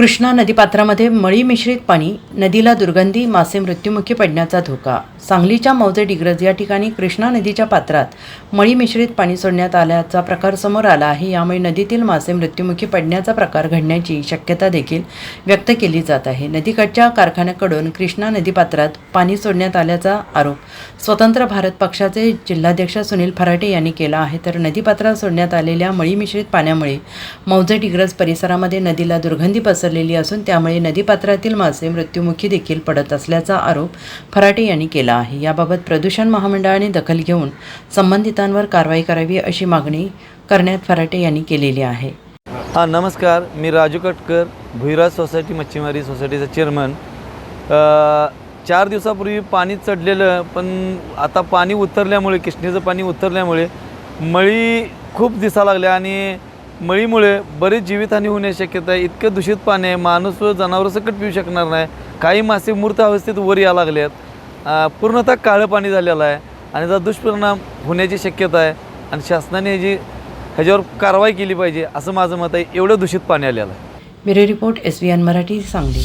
कृष्णा नदीपात्रामध्ये मळी मिश्रित पाणी नदीला दुर्गंधी मासे मृत्युमुखी पडण्याचा धोका. सांगलीच्या मौजे डिग्रज या ठिकाणी कृष्णा नदीच्या पात्रात मळी मिश्रित पाणी सोडण्यात आल्याचा प्रकार समोर आला आहे. यामुळे नदीतील मासे मृत्युमुखी पडण्याचा प्रकार घडण्याची शक्यता देखील व्यक्त केली जात आहे. नदीकडच्या कारखान्याकडून कृष्णा नदीपात्रात पाणी सोडण्यात आल्याचा आरोप स्वतंत्र भारत पक्षाचे जिल्हाध्यक्ष सुनील फराटे यांनी केला आहे. तर नदीपात्रात सोडण्यात आलेल्या मळी मिश्रित पाण्यामुळे मौजे डिग्रज परिसरामध्ये नदीला दुर्गंधी पसर पसरलेली असून त्यामुळे नदीपात्रातील मासे मृत्युमुखी देखील पडत असल्याचा आरोप फराटे यांनी केला आहे. याबाबत प्रदूषण महामंडळाने दखल घेऊन संबंधितांवर कारवाई करावी अशी मागणी करण्यात फराटे यांनी केलेली आहे. हां नमस्कार. मी राजू कटकर भुईराज सोसायटी मच्छीमारी सोसायटीचा चेअरमन. चार दिवसापूर्वी पाणी चढलेलं पण आता पाणी उतरल्यामुळे कृष्णेचं पाणी उतरल्यामुळे मळी खूप दिसा लागल्या आणि मळीमुळे बरीच जीवितहानी होण्याची शक्यता आहे. इतकं दूषित पाणी आहे माणूस व सकट पिऊ शकणार नाही. काही मासे मूर्त अवस्थेत वर या लागले आहेत पूर्णतः काळं पाणी झालेलं आहे आणि त्याचा दुष्परिणाम होण्याची शक्यता आहे आणि शासनाने ह्याची ह्याच्यावर कारवाई केली पाहिजे असं माझं मत आहे. एवढं दूषित पाणी आलेलं आहे. Bureau report S B N Marathi Sangli.